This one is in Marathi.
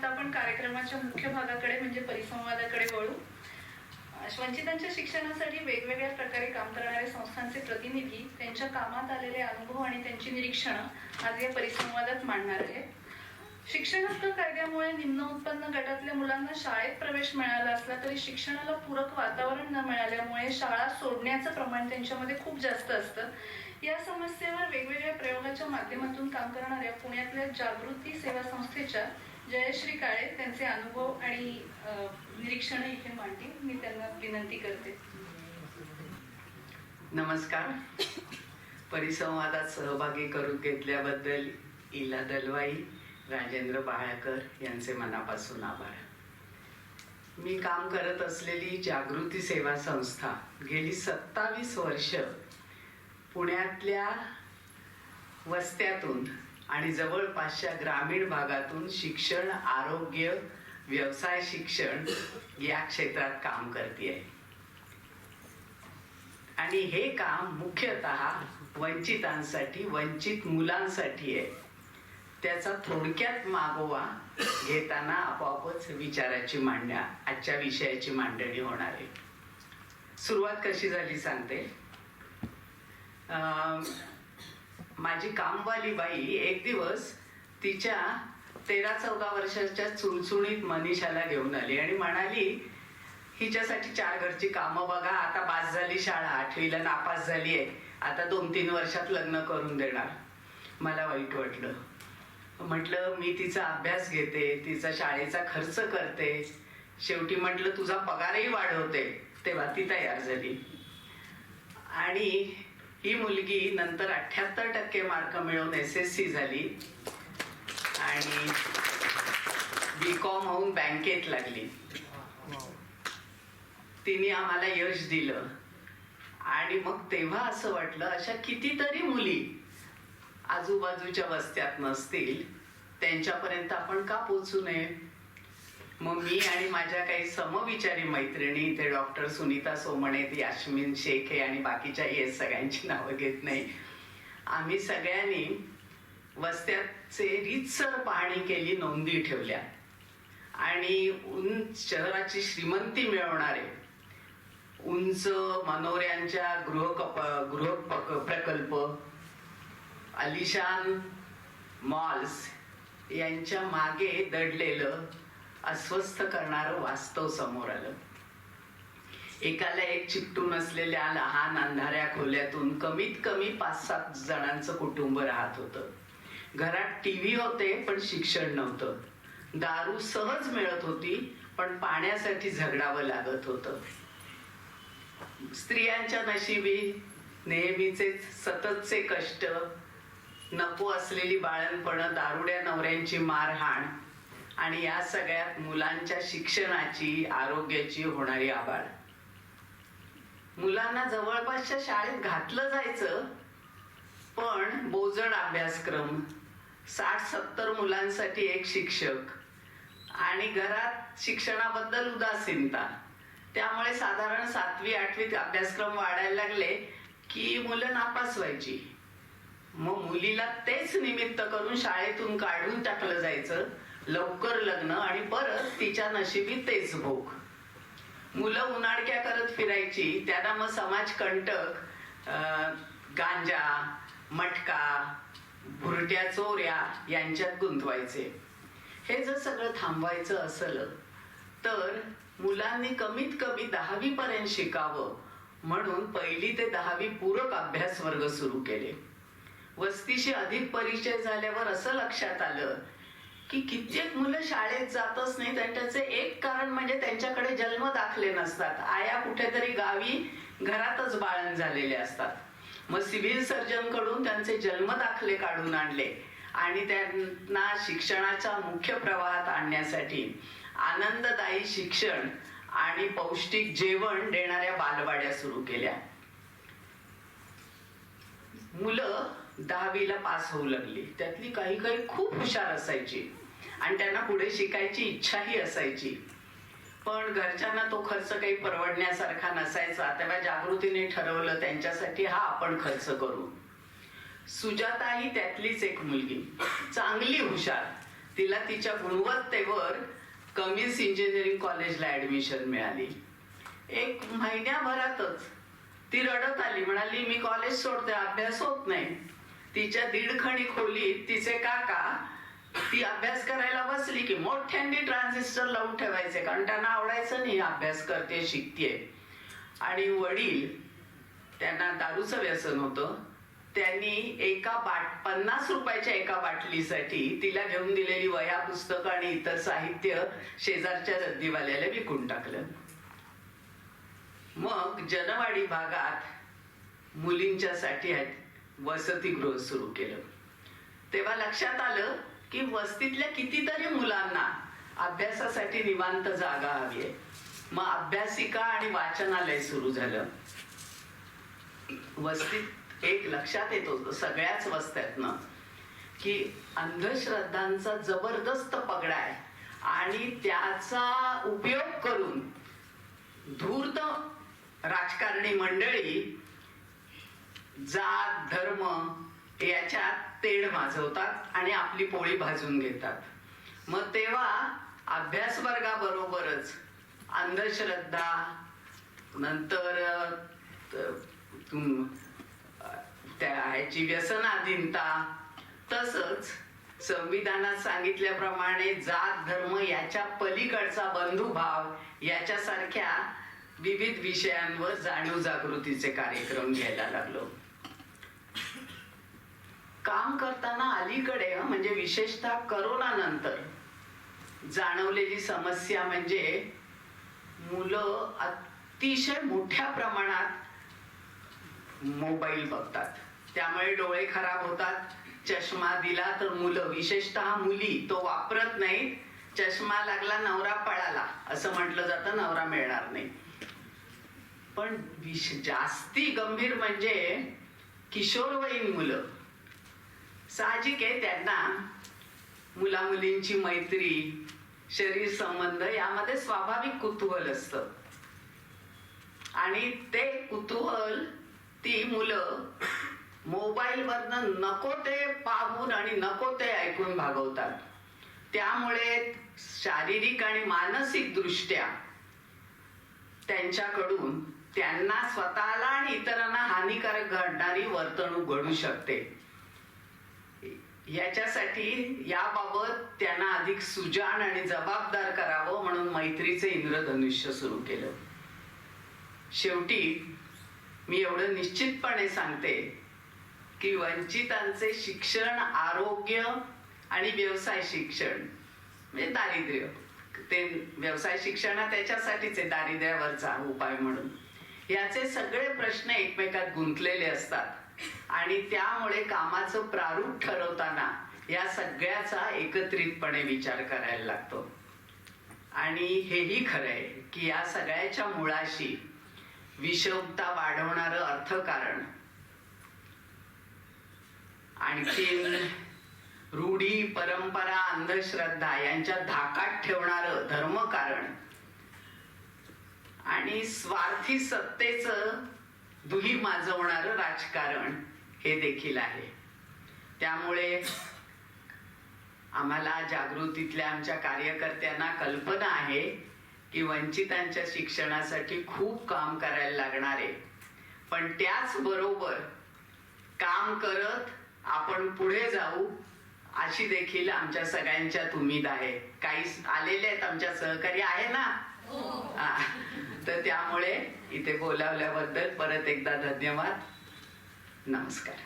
आता आपण कार्यक्रमाच्या मुख्य भागाकडे म्हणजे परिसंवादाकडे वळू. वंचितांच्या शिक्षणासाठी वेगवेगळ्या प्रकारे काम करणारे संस्थांचे प्रतिनिधी त्यांच्या कामात आलेले अनुभव आणि त्यांची निरीक्षणं आज या परिसंवादात मांडणार आहे. शिक्षण हक्क कायद्यामुळे निम्न उत्पन्न गटातल्या मुलांना शाळेत प्रवेश मिळाला असला तरी शिक्षणाला पूरक वातावरण न मिळाल्यामुळे शाळा सोडण्याचं प्रमाण त्यांच्यामध्ये खूप जास्त असतं. या समस्येवर वेगवेगळ्या प्रयोगाच्या माध्यमातून काम करणाऱ्या पुण्यातल्या जागृती सेवा संस्थेच्या जयश्री काळे त्यांचे अनुभव आणि निरीक्षण इथे मांडतील मी त्यांना विनंती करते. नमस्कार. परिसंवादात सहभागी करून घेतल्याबद्दल इला दलवाई राजेंद्र बाळकर यांचे मनापासून आभार. मी काम करत असलेली जागृती सेवा संस्था गेली सत्तावीस वर्ष पुण्यातल्या वस्त्यातून आणि जवळपासच्या ग्रामीण भागातून शिक्षण आरोग्य व्यवसाय शिक्षण या क्षेत्रात काम करते आणि हे काम मुख्यतः वंचितांसाठी वंचित मुलांसाठी आहे. त्याचा थोडक्यात मागोवा घेताना आपोआपच विचाराची मांडण्या आजच्या विषयाची मांडणी होणार आहे. सुरुवात कशी झाली सांगते. अं, माझी कामवाली बाई एक दिवस तिच्या तेरा चौदा वर्षाच्या चुणचुणीत मनीषाला घेऊन आली आणि म्हणाली हिच्यासाठी चार घरची कामं बघा आता पास झाली शाळा आठवीला नापास झाली आहे आता दोन तीन वर्षात लग्न करून देणार. मला वाईट वाटलं. म्हटलं मी तिचा अभ्यास घेते तिचा शाळेचा खर्च करते शेवटी म्हटलं तुझा पगारही वाढवते. तेव्हा ती तयार झाली. आणि ही मुलगी नंतर अठ्याहत्तर टक्के मार्क मिळवून एस एस सी झाली. आणि बी कॉम होऊन बँकेत लागली. तिने आम्हाला यश दिलं. आणि मग तेव्हा असं वाटलं अशा कितीतरी मुली आजूबाजूच्या वस्त्यात नसतील त्यांच्यापर्यंत आपण का पोचू नये? मग मी आणि माझ्या काही समविचारी मैत्रिणी इथे डॉक्टर सुनीता सोमणे यास्मिन शेखे आणि बाकीच्या येस सगळ्यांची नावं घेत नाही. आम्ही सगळ्यांनी वस्त्याचे रीतसर पाहणी केली नोंदी ठेवल्या. आणि उंच शहराची श्रीमंती मिळवणारे उंच मनोऱ्यांच्या गृह गृह पक- प्रकल्प अलिशान मॉल्स यांच्या मागे दडलेलं अस्वस्थ करणारं वास्तव समोर आलं. एकाला एक चिकटून असलेल्या लहान अंधाऱ्या खोल्यातून कमीत कमी पाच सात जणांचं कुटुंब राहत होतं. घरात टीव्ही होते पण शिक्षण नव्हतं. दारू सहज मिळत होती पण पाण्यासाठी झगडावं लागत होतं. स्त्रियांच्या नशिबी नेहमीचे सततचे कष्ट नको असलेली बाळणपणं दारुड्या नवऱ्यांची मारहाण आणि या सगळ्यात मुलांच्या शिक्षणाची आरोग्याची होणारी आबाळ. मुलांना जवळपासच्या शाळेत घातलं जायचं पण बोजड अभ्यासक्रम साठ सत्तर मुलांसाठी एक शिक्षक आणि घरात शिक्षणाबद्दल उदासीनता. त्यामुळे साधारण सातवी आठवीत अभ्यासक्रम वाढायला लागले की मुलं नापास व्हायची मग मुलीला तेच निमित्त करून शाळेतून काढून टाकलं जायचं. लवकर लग्न आणि परत तिच्या नशिबी तेच भोग मुलं उन्हाडक्या करत फिरायची त्यांना मग समाज कंटक गांजा मटका भुरट्या चोऱ्या यांच्यात गुंतवायचे. हे जर सगळं थांबवायचं असलं तर मुलांनी कमीत कमी दहावी पर्यंत शिकावं म्हणून पहिली ते दहावी पूरक अभ्यास वर्ग सुरू केले. वस्तीशी अधिक परिचय झाल्यावर असं लक्षात आलं की कित्येक मुलं शाळेत जातच नाहीत आणि त्याचे एक कारण म्हणजे त्यांच्याकडे जन्म दाखले नसतात. आया कुठेतरी गावी घरातच बाळण झालेले असतात. मग सिव्हिल सर्जनकडून त्यांचे जन्म दाखले काढून आणले आणि त्यांना शिक्षणाच्या मुख्य प्रवाहात आणण्यासाठी आनंददायी शिक्षण आणि पौष्टिक जेवण देणाऱ्या बालवाड्या सुरू केल्या. मुलं दहावीला पास होऊ लागली. त्यातली काही काही खूप हुशार असायची. आणि त्यांना पुढे शिकायची इच्छाही असायची. पण घरच्यांना तो खर्च काही परवडण्यासारखा नसायचा. तेव्हा जागृतीने ठरवलं त्यांच्यासाठी हा आपण खर्च करू. सुजाता ही त्यातलीच एक मुलगी. चांगली हुशार. तिला तिच्या गुणवत्तेवर कमीन्स इंजिनिअरिंग कॉलेजला ऍडमिशन मिळाली. एक महिन्याभरातच ती रडत आली. म्हणाली मी कॉलेज सोडते अभ्यास होत नाही. तिच्या दीडखणी खोलीत तिचे काका ती अभ्यास करायला बसली की मोठ्यांनी ट्रान्झिस्टर लावून ठेवायचे. कारण त्यांना आवडायचं नाही अभ्यास करते शिकतेय आणि वडील त्यांना दारूचं व्यसन होतं. त्यांनी एका बाट पन्नास रुपयाच्या एका बाटलीसाठी तिला घेऊन दिलेली वह्या पुस्तकं आणि इतर साहित्य शेजारच्या रद्दीवाल्याला विकून टाकलं. मग जनवाडी भागात मुलींच्यासाठी वसतिगृह सुरू केलं. तेव्हा लक्षात आलं की वस्तीतल्या कितीतरी मुलांना अभ्यासासाठी निवांत जागा हवी आहे. मग अभ्यासिका आणि वाचनालय सुरू झालं. वस्तीत एक लक्षात येतो सगळ्याच वस्त्यातनं की अंधश्रद्धांचा जबरदस्त पगडा आहे. आणि त्याचा उपयोग करून धूर्त राजकारणी मंडळी जात धर्म याच्यात तेढ माजवतात आणि आपली पोळी भाजून घेतात. मग तेव्हा अभ्यास वर्गाबरोबरच अंधश्रद्धा नंतर त्या ह्याची व्यसनाधीनता तसंच संविधानात सांगितल्याप्रमाणे जात धर्म याच्या पलीकडचा बंधुभाव याच्यासारख्या विविध विषयांवर जाणीव जागृतीचे कार्यक्रम घ्यायला लागलो. काम करताना अलीकडे म्हणजे विशेषतः करोना नंतर जाणवलेली समस्या म्हणजे मुलं अतिशय मोठ्या प्रमाणात मोबाईल बघतात. त्यामुळे डोळे खराब होतात. चष्मा दिला तर मुलं विशेषतः मुली तो वापरत नाहीत. चष्मा लागला नवरा पळाला असं म्हटलं जातं नवरा मिळणार नाही. पण विश जास्ती गंभीर म्हणजे किशोरवयीन मुलं. साहजिक आहे त्यांना. मुला मुलींची मैत्री शरीर संबंध यामध्ये स्वाभाविक कुतूहल असतं. आणि ते कुतूहल ती मुलं मोबाईल वरनं नको ते पाहून आणि नको ते ऐकून भागवतात. त्यामुळे शारीरिक आणि मानसिक दृष्ट्या त्यांच्याकडून त्यांना स्वतःला आणि इतरांना हानिकारक घडणारी वर्तणूक घडू शकते. याच्यासाठी याबाबत त्यांना अधिक सुजाण आणि जबाबदार करावं म्हणून मैत्रीचे इंद्रधनुष्य सुरू केलं. शेवटी मी एवढं निश्चितपणे सांगते की वंचितांचे शिक्षण आरोग्य आणि व्यवसाय शिक्षण म्हणजे दारिद्र्य. ते व्यवसाय शिक्षण हा त्याच्यासाठीच आहे दारिद्र्यावरचा उपाय म्हणून. याचे सगळे प्रश्न एकमेकात गुंतलेले असतात. आणि त्यामुळे कामाचं प्रारूप ठरवताना या सगळ्याचा एकत्रितपणे विचार करायला लागतो. आणि हेही खरं आहे की या सगळ्याच्या मुळाशी विषमता वाढवणारं अर्थकारण आणखीन रूढी परंपरा अंधश्रद्धा यांच्या धाकात ठेवणारं धर्मकारण आणि स्वार्थी सत्तेचं दुही माजवणारं राजकारण हे देखील आहे. त्यामुळे आम्हाला जागृतीतल्या आमच्या कार्यकर्त्यांना कल्पना आहे की वंचितांच्या शिक्षणासाठी खूप काम करायला लागणार आहे. पण त्याचबरोबर काम करत आपण पुढे जाऊ अशी देखील आमच्या सगळ्यांच्यात उमेद आहे. काही आलेले आहेत आमच्या सहकारी आहे ना? हा. तर त्यामुळे इथे बोलावल्याबद्दल परत एकदा धन्यवाद. नमस्कार.